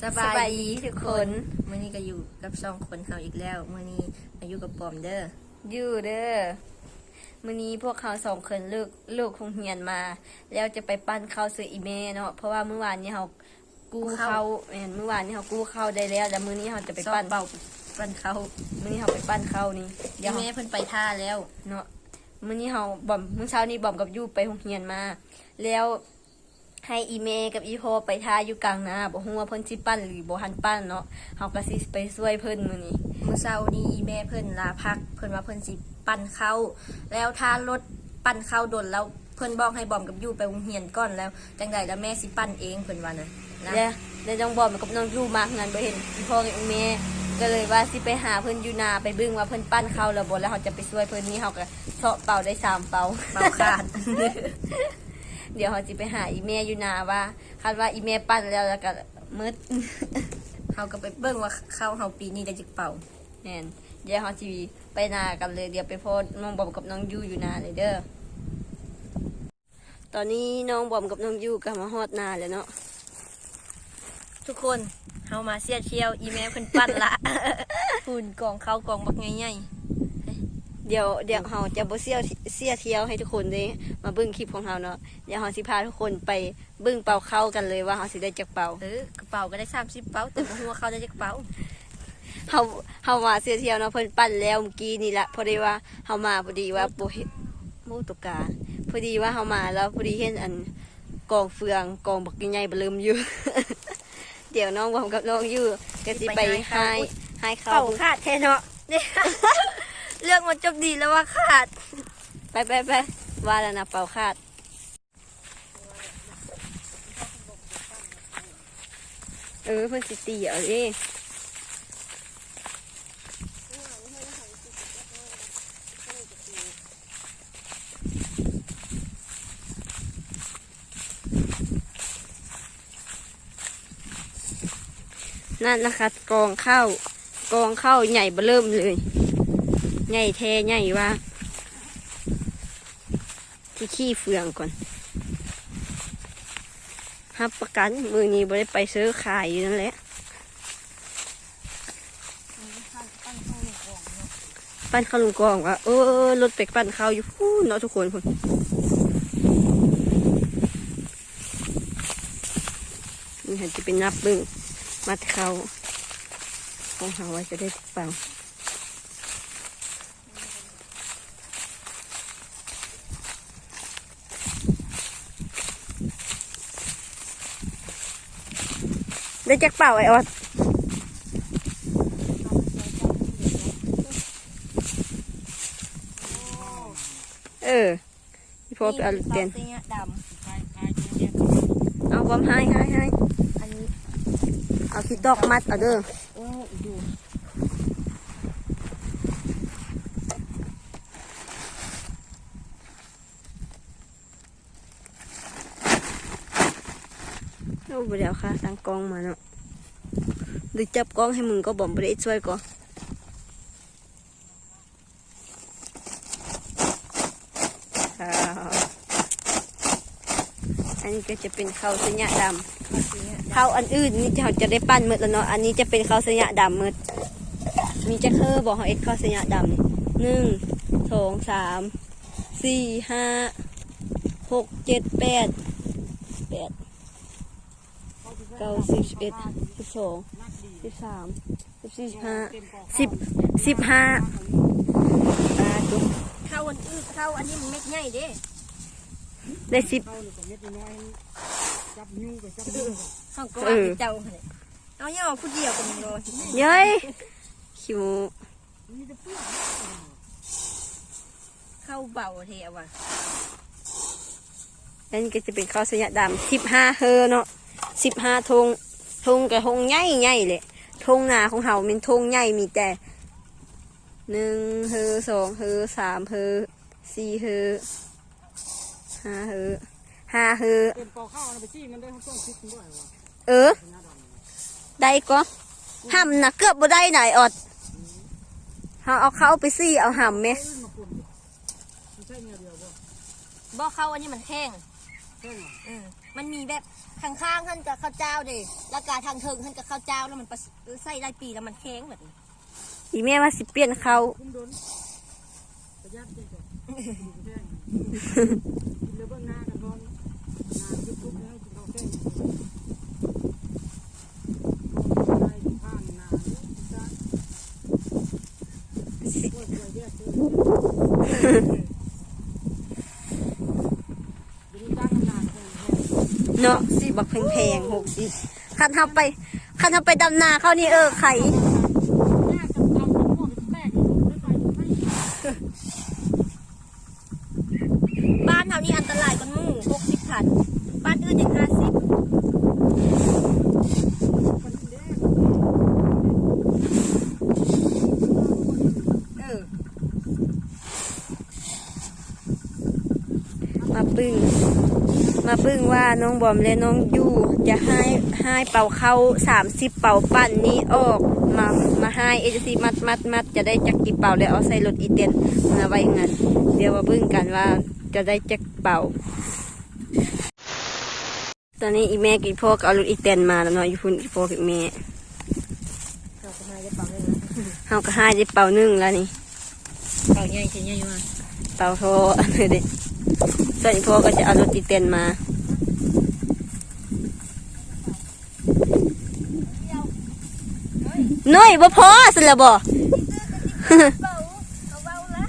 สบายดีทุกคนมื่อนี้ก็อยู่กับสองคนเฮาอีกแล้วมื่อนี้มาอยู่กับปอมเด้ออยู่เด้อมื้อนี้พวกเขาสองคนเลิกเลิกคงเฮียนมา แล้วจะไปปั้นข้าวซื้ออีเมเนาะเพราะว่าเมื่อวานนี้เขากู้ข้าวแม่นเมื่อวานนี้เขากู้ข้าวได้แล้วแล้วมื้อนี้เขาจะไปไปปั้ปั้นนเป่าปั้นเขามื้อนี้เขาไปปั้นข้าวนี่เดี๋เดี๋ยยววแม่เขาเพิ่นไปท่าแล้วเนาะมื้อนี้เขาบอมมื้อเช้านี้บอมกับยูไปโรงเรียนมา แล้ว ให้อีเมกับอีโฮไปท่าอยู่กลางนาบ่ฮู้ว่าเพิ่นสิปั้นหรือบ่ทันปั้นเนาะเฮาก็สิไปช่วยเพิ่นมื้อนี้มื้อเช้านี้อีแม่เพิ่นลาพัก เพิ่นว่าเพิ่นสิปั้นเข้าแล้วถ้ารถปั้นเข้าดนแล้วเพิ่นบอกให้บอมกับยูไปโรงเรียนก่อนแล้วจังไดแล้วแม่สิปั้นเองเพิ่นว่านะนะแล้วแล้วน้องบอมกับน้องยูมางั้นบ่เห็นอีพ่อกับอีเมก็เลยว่าสิไปหาเพิ่นอยู่นาไปเบิ่งว่าเพิ่นปั้นข้าวแล้วบ่แล้วเขาจะไปช่วยเพิ่นนี่เขาก็เซาะเป่าได้สามเป่าเป่าขาด เดี๋ยวเขาสิไปหาอีเมอยู่นาว่าคาดว่าอีเมปั้นแล้วแล้วก็มืดเฮาก็ไปเบิ่งว่าเข้าเฮาปีนี้ได้จักเป่าแน่นเดี๋ยวเขาสิไปนากันเลยเดี๋ยวไปพอน้องบอมกับน้องยูอยู่นาเลยเด้อตอนนี้น้องบอมกับน้องยูก็มาฮอดนาแล้วเนาะทุกคนเฮามาเสียเที่ยวอีแม่เพิ่นปั้นละฝุ่นกองเข้ากองบักใหญ่ เดี๋ยวเดี๋ยวเราจะบ่เสียเสียเที่ยวให้ทุกคนได้มาเบิ่งคลิปของเราเนาะเดี๋ยวเราสิพาทุกคนไปเบิ่งเป่าเข้ากันเลยว่าเราสิได้จักเป่าๆเออกระเป๋าก็ได้30เป๋าแต่บ่ฮู้ว่าเขาได้จักเป๋าเฮาเฮามาเสียเที่ยวเนาะเพิ่นปั้นแล้วเมื่อกี้นี่ละพอดีว่าเฮามาพอดีว่าบ่เห็นโมตุกาพอดีว่าเฮามาแล้วพอดีเห็นอันกองเฟืองกองบักใหญ่ๆเบลืมอยู่เดี๋ยวน้องบอมกับน้องอยู่ก็สิไปให้ให้เขาเป๋าขาดแท้เนาะ เนี่ยเรื่องมันจบดีแล้วว่าขาด ไปไปไปว่าแล้วนะเป่าคาด เออเพิ่อนสิตีเอาดินั่นนะคะกองข้าวกองข้าวใหญ่เบอเริ่มเลย ใหญ่แท้ใหญ่ว่า ที่ขี้เฟืองก่อนฮับประกันมือนี้บ่ได้ไปซื้อขายอยู่นั่นแหละปั้นข้าวลุงกองว่าเออรถเป็กปั้นข้าวอยู่พู้เนาะทุกคนพุ่นนี่หันจะเป็นนับบึ้งมัดเขาของเขาไว้จะได้เปล่า ได้จักเปล่าไอ้ออดเออพี่พอไปเอาลูกเตียนนี่ดเอาความให้ให้ให้ำอันนี้เอาที่ดอกมัดเอาเด้อ โอ้ดู โอ้บ่เดี๋ยวค่ะตั้งกล้องมาเนาะหรือจับกล้องให้มึงก็บ่มบ่ได้ช่วยก็อ้าวอันนี้ก็จะเป็นข้าวสัญญาดำข้าวอันอื่นนี่เราจะได้ปั้นมืดแล้วเนาะ อันนี้จะเป็นข้าวสัญญาดำมืดมีจะคือบอกเขาเอ็ดข้าวสัญญาดำหนึ่งสองสามสี่ห้าหกเจ็ดแปด ก้าสิบสิบเอ็ดสิบสองสิบสามสิบสี่สิบห้าสิบสิบห้าอ่าจุกข้าวอันอื่นข้าวอันนี้มันเม็ดใหญ่เด้ได้สิบข้าวก็ว่าเป็นเจ้าเนี่ยเอาเนี่ยเอาผู้เดียวกันเลยเย้ยคิวข้าวเบาเทียวว่ะอันนี้ก็จะเป็นข้าวสัญญาดำสิบห้าเฮอเนาะ สิบห้าทงทงกับทงใหญ่ใหญ่เลยทงนาของเฮาเป็นทงใหญ่มีแต่หนึ่งเฮอสองเฮอสามเฮอสี่เฮอห้าเฮอห้าเฮอเป็นปอข้าวนะไปจี้มันได้เขาต้องคิดด้วยว่าเออ ได้ก็ห้ำนะเกือบบ่ได้ไหนอดเฮาเอาเข้าไปซี่เอาห้ำไหมอื่มาปุ่นมันใช่เงี้ยเดียวบ่บ่ข้าวอันนี้มันแห้งมันมีแบบ ข้างข้างๆท่านกับข้าวเจ้าเด้แล้วก็ทางเทิงท่านกับข้าวเจ้าแล้วมันประใส่ได้ปีแล้วมันแข็งแบบนี้อีแม่ว่าสิเปลี่ยนเขาคุ้ บักแพงๆหกสิคันทำไปคันทำไปดำนาเขานี่เออไข่ แม่กับเอาทั้งหมดแม่อยู่ไม่ไปไม่ บ้านเฮานี่อันตรายกันหมู่หกสิบพันบ้านอื่นยังห้าสิบ คนแรก เออ มาปึ้ง มาปึ้ง ว่าน้องบอมและน้องยูจะให้ให้เป่าเข้าสามสิบเป่าปั่นนี้ออกมามาให้เอเจซีมัดมัดมัดจะได้จักกี่เป่าแล้วเอาใส่รถอีเตนมาไว้งั้นเดี๋ยวมาปึ้งกันว่าจะได้จักเป่า ตอนนี้อีแม่กับอีพ่อก็เอารถอีเตนมาแล้วเนาะอยู่พุ่นอีพ่อกับแม่เราก็มาจะเป่าเลยนะเฮาก็ให้ได้เป่าหนึ่งแล้วนี่เป่าใหญ่ใช่ใหญ่มาเป่าโทอันนี้เด็ส่วนอีพ่อก็จะเอารถอีเตนมา น้อยบ่พอสิละบ่เป่าเอาเบาละ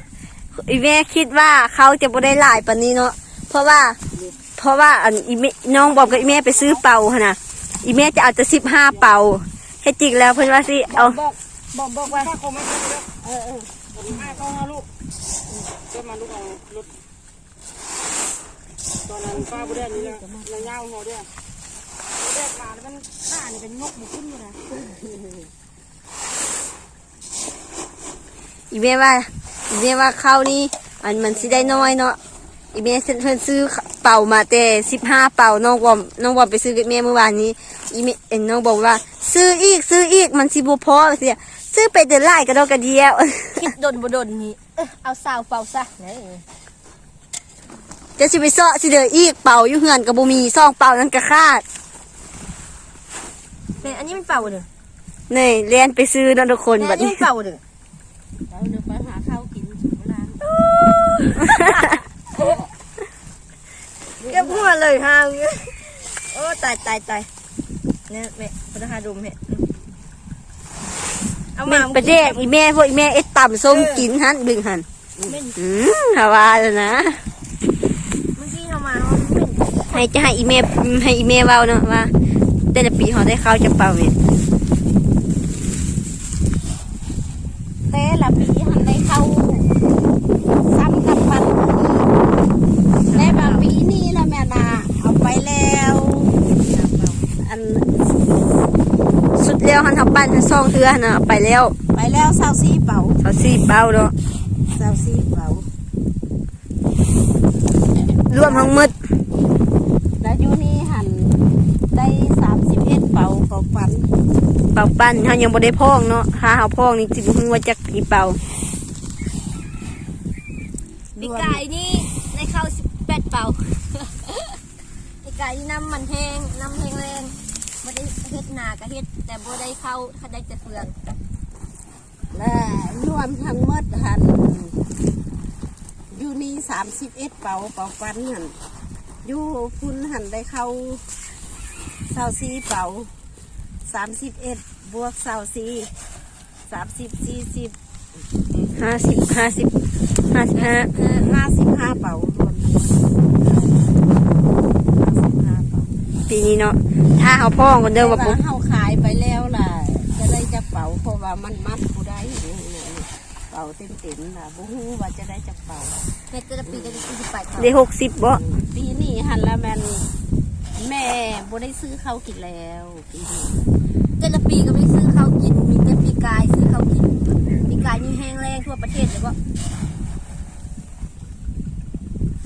อีแม่คิดว่าเขาจะบ่ได้หลายปานนี้เนาะเพราะว่า เพราะว่าอันอีแม่น้องบอกกับอีแม่ไปซื้อเป่าหั่นน่ะอีแม่จะเอาแต่สิบห้าเป่าเฮ็ดจริงแล้วเพิ่นว่าสิเอาบอกบอกบอกว่าถ้าคงไม่ได้แล้วเออเออผมให้เขาห้าลูกเก็มาลูกเอารถตอนนั้นป้าบุเรนนี่แหละยังเงาหัวเด้อบุเรนมาแล้วมันข้านี่เป็นงกมันขึ้นอยู่นะ อีแม่ว่าอีแม่ว่าข้าวนี้อันมันสิได้น้อยเนาะอีแม่เพิ่นซื้อเป่ามาแต่สิบห้าเป่าน้องวอมน้องวอมไปซื้อกับแม่เมื่อวานนี้อีแม่เอ็นน้องบอกว่า ซื้ออีกซื้ออีกมันสิบ่พอเสียซื้อไปเดือนไล่ก็ดอกกระเดียวคิดดนบ่ดนนี่เอ้อเอาสาวเป่าซะนี่จะสิไปเซาะสิเดืออีกเป่าอยู่เฮือนกับบ่มีซองเป่านั้นก็ขาดแม่อันนี้มันเป่าเด้อนี่เรียนไปซื้อเนาะทุกคนแม่บัอัดนนี้นี้มันเป่าเด้อ เราเดี๋ยวไปหาข้าวกินถึงเวลาเก็บหัวเลยฮะโอ้ตายตายตายเนี่ยแม่พระหาดมแม่เอาแม่มานประเดกอีแม่พวกอีแม่เอ็ดต่ำส้มกินหันบึงหันแม่นอืมฮาวาแล้วนะเมื่อกี้เอามาเอาแม่นให้จะให้อีเมลให้อีเมลเว้าเนาะว่าแต่ละปีเขาได้เข้าจะเป่าเนี่ย แต่ละปีหันได้เข้าซ้ำกันปันและบางปีนี้ละแม่นาเอาไปแล้ว อัน สุดแล้วหันทับปั้น ซองเทือนะเอาไปแล้วไปแล้วเศร้าซีเป่าเขาซีเป่าเนาะเศร้าซีเป่ารวมทั้งหมดแล้วอยู่นี่หันได้สามสิบเอ็ดเป่าเป่าปันเป่าปั้นเขายังบ่ได้พองเนาะถ้าเขาพองนี่สิบ่ฮู้ว่าจักกี่เป่าปีกายนี่ในข้าวสิบแปดเป่าปีกายนี่น้ำมันแห้งน้ำแห้งแรง ไม่ได้เฮ็ดนากะเฮ็ดแต่บ่ได้เข้าถ้าได้แต่เฟืองและรวมทั้งหมดหันอยู่นี่สามสิบเอ็ดเป่าเป่าปันหันอยู่คุณหันได้เข้าเศร้าซีเป่าสามสิบเอ็ดบวกเศร้าซีสามสิบสี่สิบห้าสิบห้าสิบห้าสิบห้าห้าสิบห้าเป่ารวมทั้งหมดห้าสิบห้าเป่าปีนี้เนาะ ถ้าเขาพองกันเดิมว่าแต่ปุ๊ว่าเขาขายไปแล้วล่ะจะได้จะเป่าเพราะว่ามันมัดผู้ได้นี่นี่เป่าเต็มเต็มๆล่ะบ่ฮู้ว่าจะได้จะเป่าแม่แต่ละปีก็ได้สี่สิบแปดเป่าได้หกสิบบ่ปีนี้หันละแมนแม่บ่ได้ซื้อข้าวกินแล้วปีนี้แต่ละปีก็ไม่ซื้อข้าวกิน มีแต่ปีกายซื้อข้าวกินปีกายนี่แห้งแรงทั่วประเทศเลยว่า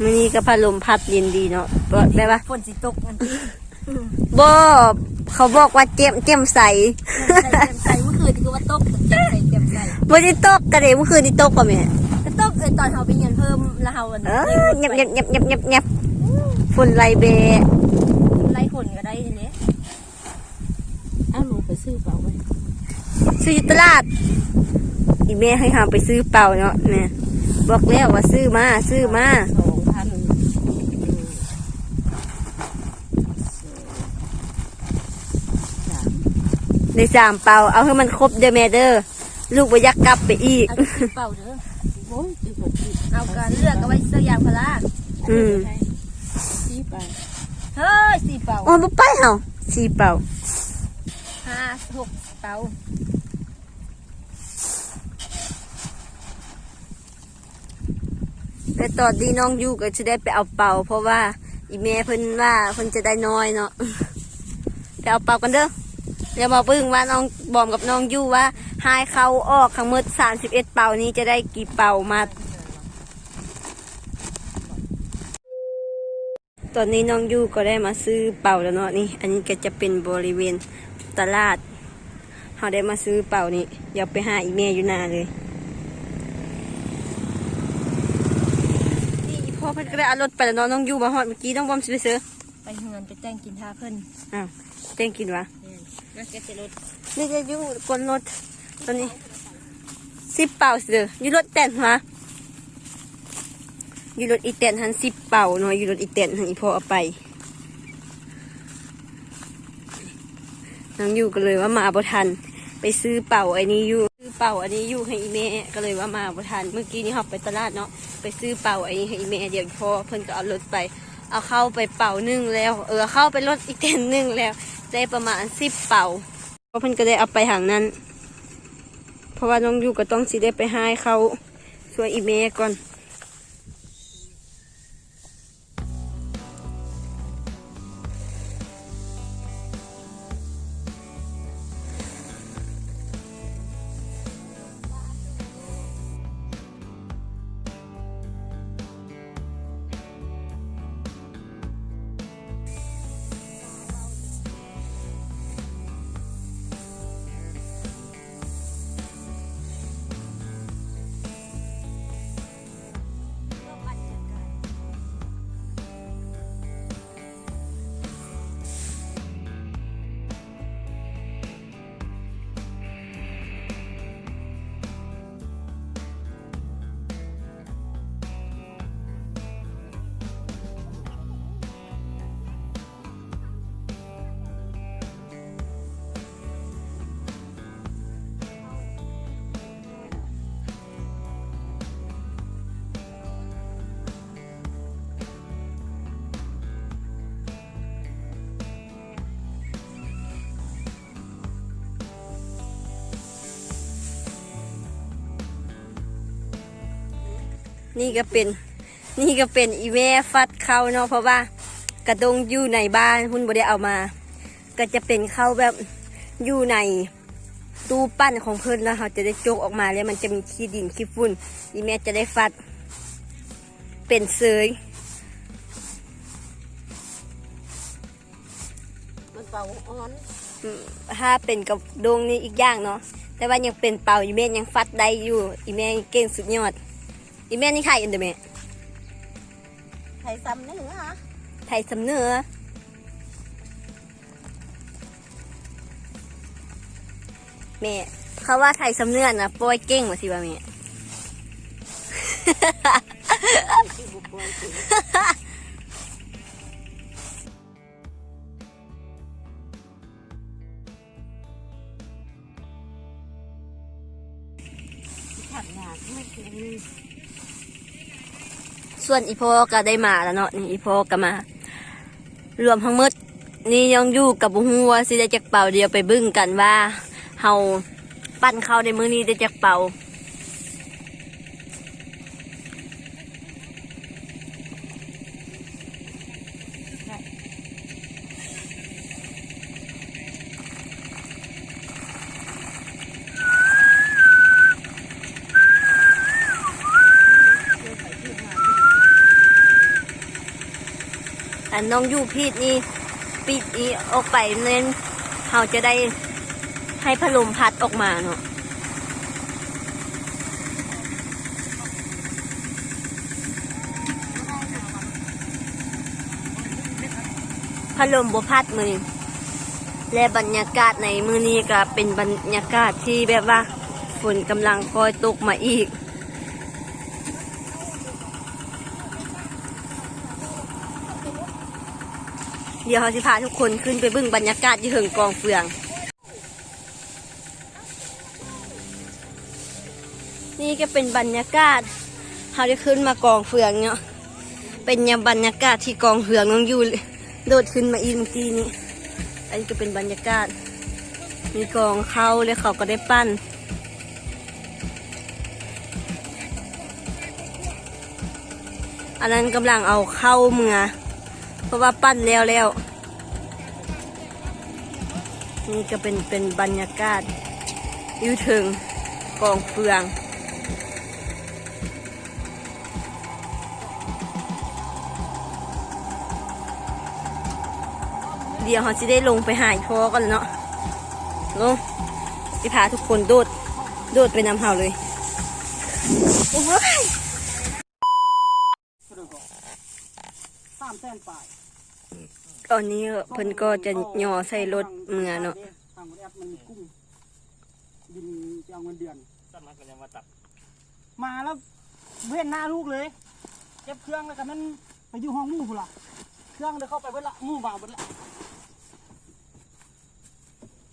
มื้อนี้ก็พัดลมพัดเย็นดีเนาะบ่ได้ปะฝนสิตกอันที่ บอบเขาบอกว่าเจียมเจียมใสใส่เมใสเมื่อคืนนี่คือว่าตกเจียมใสเจียมใสเมื่บนนี้ตกกระเดเมื่อคืนนี่ตกป่ะแม่ก็ตกเออตอนเขาไปเงินเพิ่มแล้วเขาอันเออเงียบเงียบเงียบเงียบเงียบเงีบฝุ่นไรเบะไล่นก็ได้ทีนี้ยอ้าวหนูไปซื้อเปล่าไว้ซื้อตลาด อีแม่ให้หามไปซื้อเปล่าเนาะแม่บอกแล้วว่าซื้อมาซื้อมา ในสามเป่าเอาให้มันครบเด้อแม่เด้อลูกบ่อยากกลับไปอีกเอาสิเป่าเด้อโอ้ยสิบหกสิบเอาการเลือกเอาไว้เสื้อยางพาราอืมสี่ไปเฮ้ยสี่เป่าโอ้บ่ไปเฮาสี่เป่าห้าหกเป่าแต่ตอนนี้น้องอยู่ก็จะได้ไปเอาเป่า เพราะว่าอีแม่เพิ่นว่าเพิ่นจะได้น้อยเนาะไปเอาเป่ากันเด้อ เดี๋ยวมาเบิ่งว่าน้องบอมกับน้องอยู่ว่าหายเขาออกทั้งหมด31เป่านี้จะได้กี่เป่ามา ตอนนี้น้องยูก็ได้มาซื้อเป่าแล้วเนาะนี่ อันนี้ก็จะเป็นบริเวณตลาดเขาได้มาซื้อเป่านี่เดี๋ยวไปหาอีเมย์อยู่หนาเลยนี่อีพ่อเพิ่นก็ได้เอารถไปแล้วเนาะน้องยูมาฮอดเมื่อกี้น้องบอมสิไปซื้อไปเฮือนไปแต่งกินท่าเพิ่นอ้าวเต้งกินวะ แล้วแกจะลดนี่จะอยู่กนรถตอนนี้สิบเป่าสิเด้ออยู่รถแต่นวะอยู่รถอีเต็นหันสิบเป่าเนาะอยู่รถอีเต็นหันอีพอเอาไปน้องอยู่ก็เลยว่ามาบ่ทัน ไปซื้อเป่าไอ้นี้อยู่ซื้อเป่าอันนี้อยู่ให้อีเมก็เลยว่ามาบ่ทัน เมื่อกี้นี้เขาไปตลาดเนาะไปซื้อเป่าไอ้นี้ให้อีเมเดี๋ยวพอเพิ่นก็เอารถไป เอาเข้าไปเป่าหนึ่งแล้ว เออเข้าไปรถอีเต็นหนึ่งแล้ว ได้ประมาณสิบเป่าเพราะเพิ่นก็ได้เอาไปหางนั้น เพราะว่าน้องอยู่ก็ต้องสิได้ไปให้เขาช่วยอีเมก่อน นี่ก็เป็น นี่ก็เป็นอีเวฟัดเข้าเนาะเพราะว่ากระดงอยู่ในบ้านหุ่นบ่ได้เอามา ก็จะเป็นเข้าแบบอยู่ในตู้ปั้นของเพิ่นแล้วเขาจะได้โจกออกมาแล้วมันจะมีขี้ดินขี้ฝุ่นอีแม่จะได้ฟัด เป็นเสยมันเป่าอ่อนอืมถ้าเป็นกับดงนี่อีกอย่างเนาะแต่ว่ายังเป็นเป่าอีแม่ยังฟัดได้อยู่อีแม่เก่งสุดยอด อีแม่นี่ใครอันเดอแม่ไทยซ้ำนี่ฮะไทยสำเนือแม่เขาว่าไทยสำเนือนะปอยเก่งว่าสิว่าแม่ที่บุกบอยถึงขัดหยาดไม่เก่งเลย ส่วนอีพอก็ได้มาแล้วเนาะนี่อีพ่อก็มา รวมทั้งหมดนี่ยังอยู่กับบุหัวสิได้จักเป่าเดียวไปบึ้งกันว่าเฮาปั้นเข้าวในมือนี้ได้จักเป่า น้องอยู่พีดนี่ปีดนี้ออกไปเน้นเราจะได้ให้พัดลมพัดออกมาเนาะพัดลมบพัดมือและบรรยากาศในมือนี้ก็เป็นบรรยากาศที่แบบว่าฝนกำลังคอยตกมาอีก เดี๋ยวเราจะพาทุกคนขึ้นไปบิ่งบรรยากาศที่เหิงกองเฟือง นี่ก็เป็นบรรยากาศเราได้ขึ้นมากองเฟืองเนาะเป็นยามบรรยากาศที่กองเฟืองน้องอยู่โดดขึ้นมาอีกเมื่อกี้นี้อันนี้ก็เป็นบรรยากาศ มีกองเข้าแล้วเขาก็ได้ปั้นอันนั้นกำลังเอาเข้าเมือ เพราะว่าปั้นแล้วแล้ว นี่ก็เป็นเป็นบรรยากาศอยู่ถึงกองเฟืองเดี๋ยวเขาจะได้ลงไปหายพอกันเนาะลงไปพาทุกคนโดด โดดไปนำเห่าเลย โอ้ยสามแสนปลาย ตอนนี้เพิ่นก็จะย่อใส่รถเมือเนาะทางแอปมันกุ้งบินจะเอาเงินเดือนตัดมันก็ยังมาตัดมาแล้วเว้นหน้าลูกเลยเก็บเครื่องแล้วกันนั้นไปอยู่ห้องมู่พุ่นละเครื่องเดี๋ยวเข้าไปเบิดละมู่บ่าวเบิดละ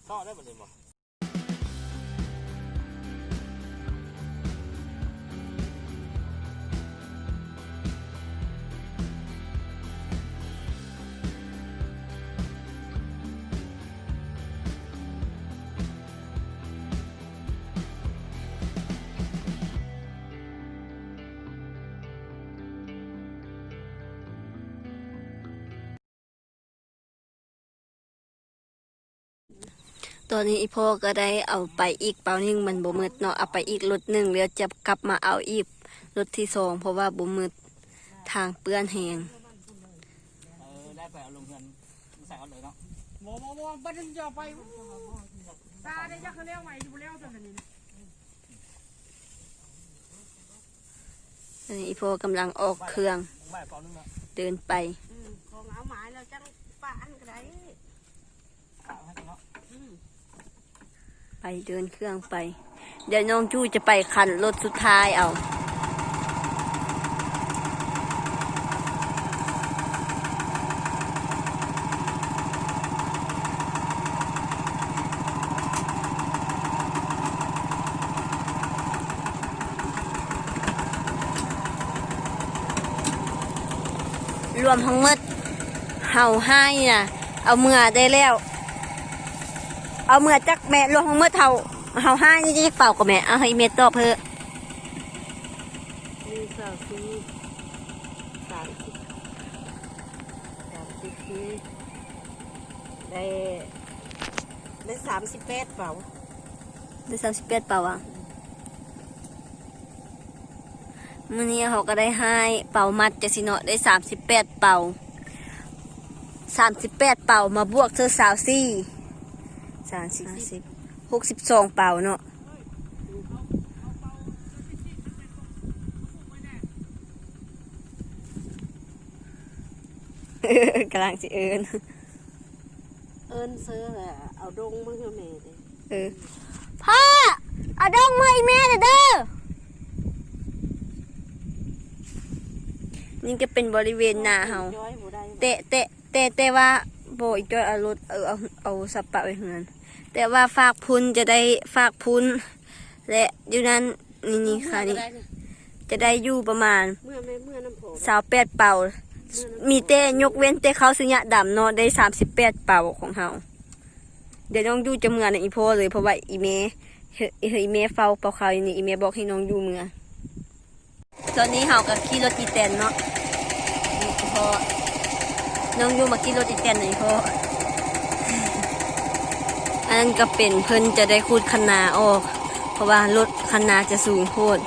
ซ่อได้หมดเลยบ่ ตอนนี้อีพ่อก็ได้เอาไปอีกเปล่านึงมันบ่มืดเนาะเอาไปอีกรถหนึ่งแล้วจะกลับมาเอาอีกรถที่สองเพราะว่าบ่มืดทางเปื้อนแหงเออได้ไปเอาลงเงินใส่เอาเลยเนาะโมโมโมบัดนี้จะเอาไปตาได้ยักษ์แล้วใหม่อยู่แล้วจนนี้ตอนนี้อีพ่อกำลังออกเครื่องไม่เปล่านึงเนาะเดินไปของเอาหมายแล้วจังป้าอันก็ได้ขาวให้กันเนาะ ไปเดินเครื่องไป เดี๋ยวน้องจู้จะไปคันรถสุดท้ายเอารวมทั้งหมดเฮาให้น่ะเอาเมื่อได้แล้ว เอาเมื่อจักแม่รวมทั้งหมดเฮาเฮาให้นี่จะเป่ากับแม่เอาให้เมตอบเพื่อหนึ่งสองสี่สามสิบสามสิบสี่ได้ได้สามสิบแปดเปล่าได้สามสิบแปดเป่าอะมื่อนี้เขาก็ได้ให้เป่ามัดจะสิเนาะได้สามสิบแปดเป่าสามสิบแปดเป่ามาบวกเธอสาวสี่ สามสิบหกสิบสองเป่าเนาะกำลังสิเอินเอิญเสื้อแหละเอาดงมือแม่เด้เออพ่อเอาดองมืออีแม่เด้อเด้อนี่ก็เป็นบริเวณหน้าเฮาย้อยบ่ได้เตะเตะเตะแต่ว่า โบอีกจอยเอารถเออเอาเอาสับปะไว้เหือน แต่ว่าฝากพุนจะได้ฝากพุนและอยู่นั้นนี่นี่ค่ะนี่เมื่อก็ได้ะจะได้อยู่ประมาณเมื่อแม่เมื่อน้ำโผล่สาวแปดเป่า มีแต่ยกเว้นแต่เขาสัญญาดำเนาะได้สามสิบแปดเป่าของเฮาเดี๋ยวน้องอยู่จะเมือในอีโพเลยเพราะว่าอีเมเฮเฮอีเมเฝ้าเป่าเขาอยู่นี่อีเมบอกให้น้องอยู่เมือตอนนี้เฮากับขี่รถอีแตนเนาะนี่อีพ่อ น้องอยู่มากินรถอีแตนหน่อยพ่ออันนั้นก็เป็นเพิ่นจะได้คูดคันาออก เพราะว่ารถคันนาจะสูงโพด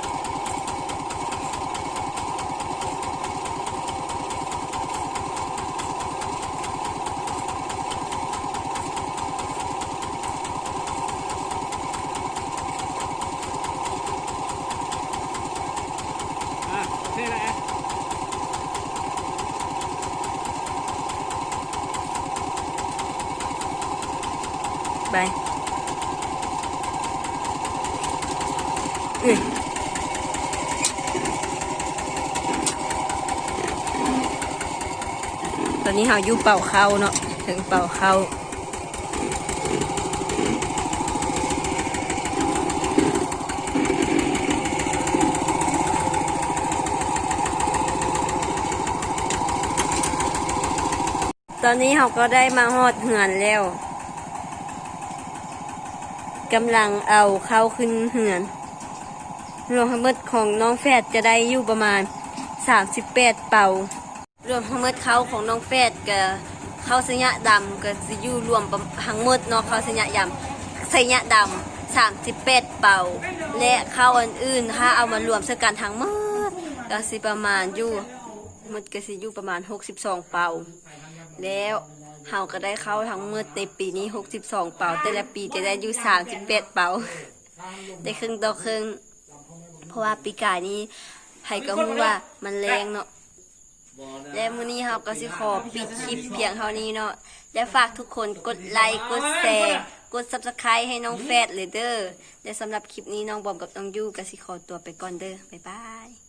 อะโอเคแล้ว น ตอนนี้เฮาอยู่เป่าเข้าเนาะถึงเป่าเข้าตอนนี้เราก็ได้มาฮอดเหือนแล้วกำลังเอาเข้าขึ้นเหือน รวมทั้งหมดของน้องแฟดจะได้อยู่ประมาณ 38 เป่า รวมทั้งหมดเขาของน้องแฟดกับเขาสัญญะดำก็จะอยู่รวมทั้งหมดเนาะเขาสัญญะยำสัญญะดำ38เป่า และเข้าอื่นๆถ้าเอามารวมสกันทั้งหมดก็สิประมาณอยู่หมดก็สิอยู่ประมาณ 62 เป่า แล้วเฮาก็ได้เข้าทั้งหมดในปีนี้ 62 เป่า แต่ละปีจะได้อยู่38เป่า ได้ครึ่งต่อครึ่ง ราะว่าปีกายนี้ไผก็รู้ว่ามันแรงเนาะและมื้อนี้เฮาก็สิขอปิดคลิปเพียงเท่านี้เนาะและฝากทุกคนกดไลค์กดแชร์กด Subscribe ให้น้องแฟดเลยเด้อและสำหรับคลิปนี้น้องบอมกับน้องยูก็สิขอตัวไปก่อนเด้อบ๊ายบาย